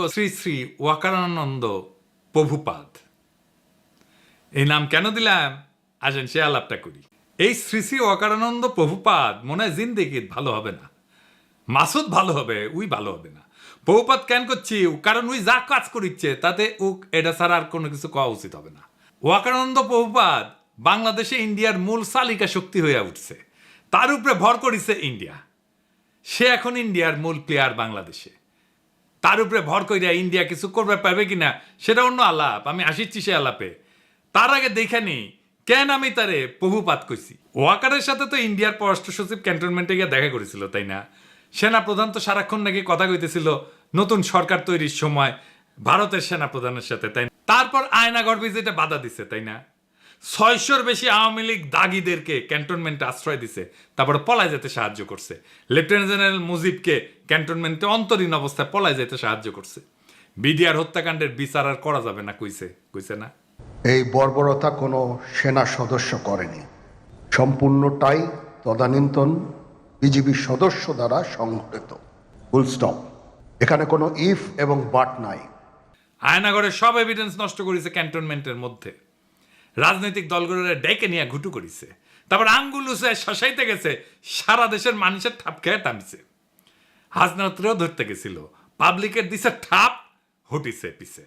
শ্রী শ্রী ওয়াকারানন্দ প্রভুপাদ। এই নাম কেন দিলাম? আসেন, সে আলাপটা করি। এই শ্রী শ্রী ওয়াকারানন্দ প্রভুপাদ মনে হয় জিন্দেগি ভালো হবে না। মাসুদ ভালো হবে, উই ভালো হবে না। প্রভুপাত কেন করছি? কারণ উই যা কাজ করিচ্ছে, তাতে উ, এটা ছাড়া আর কোনো কিছু কওয়া উচিত হবে না। ওয়াকানন্দ প্রভুপাদ বাংলাদেশে ইন্ডিয়ার মূল চালিকা শক্তি হয়ে উঠছে। তার উপরে ভর করিছে ইন্ডিয়া। সে এখন ইন্ডিয়ার মূল প্লেয়ার বাংলাদেশে। তার উপরে ভর করিয়া ইন্ডিয়া কিছু করবে, পারবে কিনা, সেটা অন্য আলাপ। আমি আসিচ্ছি সে আলাপে। তার আগে দেখে নি কেন আমি তারে প্রভুপাত কইছি? ওয়াকারের সাথে তো ইন্ডিয়ার পররাষ্ট্র সচিব ক্যান্টনমেন্টে গিয়ে দেখা করেছিল, তাই না? সেনা প্রধান তো সারাক্ষণ নাকি কথা কইতেছিল, নতুন সরকার তৈরির সময় ভারতের সেনা প্রধানের সাথে, তাই? তারপর আয়নাগর ভিজিটে বাধা দিছে, তাই না? ছয়শোর বেশি আওয়ামী লীগ দাগিদেরকে ক্যান্টনমেন্টে আশ্রয় দিছে তারপরে পলায় যেতে সাহায্য করছে। লেফটেন্যান্ট জেনারেল মুজিবকে ক্যান্টনমেন্টে অন্তরীণ অবস্থায় পলায় যেতে সাহায্য করছে। বিডিআর হত্যাকাণ্ডের বিচার আর করা যাবে না কইছে কইছে না। এই বর্বরতা কোনো সেনা সদস্য করেনি। সম্পূর্ণটাই তদানীন্তন বিজিবি সদস্য দ্বারা সংঘটিত। ফুল স্টপ এখানে কোনো ইফ এবং বাট নাই। আয়নাগরের সব এভিডেন্স নষ্ট করেছে ক্যান্টনমেন্টের মধ্যে। রাজনৈতিক দলগুলোরে ডেকে নিয়ে ঘুটু করিছে। তারপর আঙ্গুল উসে শশাইতে গেছে, সারা দেশের মানুষের ঠাপ খেয়ে টানছে। হাজনাত্রেও ধরতে গেছিল। পাবলিকের দিছে ঠাপ, হটিছে পিছে।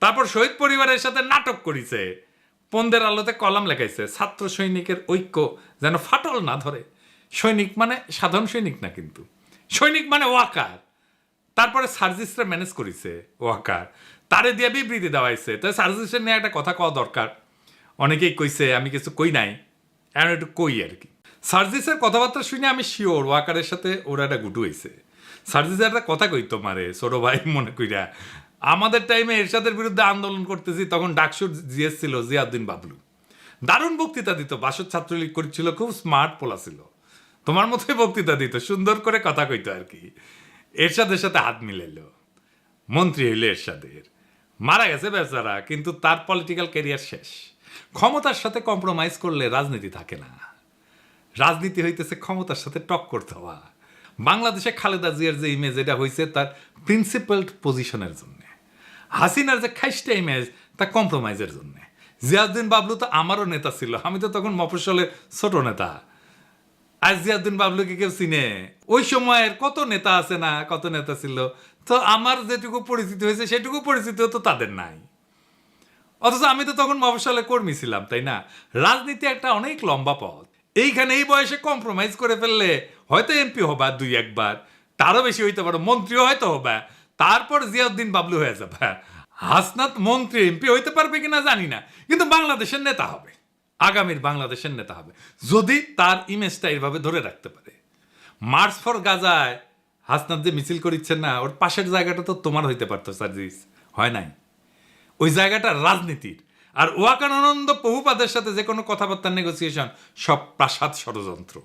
তারপর শহীদ পরিবারের সাথে নাটক করিছে। পন্দের আলোতে কলাম লেখাইছে, ছাত্র সৈনিকের ঐক্য যেন ফাটল না ধরে। সৈনিক মানে সাধারণ সৈনিক না কিন্তু। সৈনিক মানে ওয়াকার। তারপরে সার্জিসরা ম্যানেজ করিছে, ওয়াকার। তারে দিয়ে বিবৃতি দেওয়াইছে তো সার্জিসের নিয়ে একটা কথা কওয়া দরকার। অনেকেই কইছে, আমি কিছু কই নাই। এখন একটু কই আর কি। সার্জিসের কথাবার্তা শুনে আমি শিওর ওয়াকারের সাথে ওরা একটা গুটু হয়েছে সার্জিস একটা কথা কই তোমারে ছোট ভাই, মনে কইরা, আমাদের টাইমে এরশাদের বিরুদ্ধে আন্দোলন করতেছি, তখন ডাকসুর জিএস ছিল, জিয়াউদ্দিন বাবলু। দারুণ বক্তৃতা দিত বাসদ ছাত্রলীগ করছিল, খুব স্মার্ট পোলা ছিল। তোমার মতোই বক্তৃতা দিত, সুন্দর করে কথা কইতো আর কি। এরশাদের সাথে হাত মিলাইল। মন্ত্রী হইল এরশাদের। মারা গেছে বেচারা, কিন্তু তার পলিটিক্যাল ক্যারিয়ার শেষ। ক্ষমতার সাথে কম্প্রোমাইজ করলে রাজনীতি থাকে না। রাজনীতি হইতেছে ক্ষমতার সাথে টক করতে হওয়া। বাংলাদেশে খালেদা জিয়ার যে ইমেজ এটা হয়েছে তার প্রিন্সিপালড পজিশনের জন্য। হাসিনার যে খাইস্টা ইমেজ তা কম্প্রোমাইজের জন্য। জিয়াউদ্দিন বাবলু তো আমারও নেতা ছিল, আমি তো তখন মফস্বলের ছোট নেতা। আজ জিয়াউদ্দিন বাবলুকে কেউ চিনে? ওই সময়ের কত নেতা আছে না, কত নেতা ছিল? তো আমার যেটুকু পরিচিতি হয়েছে, সেটুকু পরিচিতি তো তাদের নাই। অথচ আমি তো তখন মফস্বলে কর্মী ছিলাম, তাই না? রাজনীতি একটা অনেক লম্বা পথ। এইখানে এই বয়সে কম্প্রোমাইজ করে ফেললে হয়তো এমপি হবা দুই একবার, তারও বেশি হইতে পারো, মন্ত্রীও হয়তো হবে, তারপর জিয়াউদ্দিন বাবলু হয়ে যাবে। হাসনাত মন্ত্রী, এমপি হইতে পারবে কিনা জানি না, কিন্তু বাংলাদেশের নেতা হবে, আগামীর বাংলাদেশের নেতা হবে, যদি তার ইমেজটা এইভাবে ধরে রাখতে পারে। মার্চ ফর গাজায় হাসনাত যে মিছিল করিচ্ছেন না, ওর পাশের জায়গাটা তো তোমার হইতে পারতো, সার্জিস, হয় নাই? ওই জায়গাটা রাজনীতির। আর ওয়াকানন্দ প্রভুপাদের সাথে যে কোনো কথাবার্তা নেগোসিয়েশন সব প্রাসাদ ষড়যন্ত্র।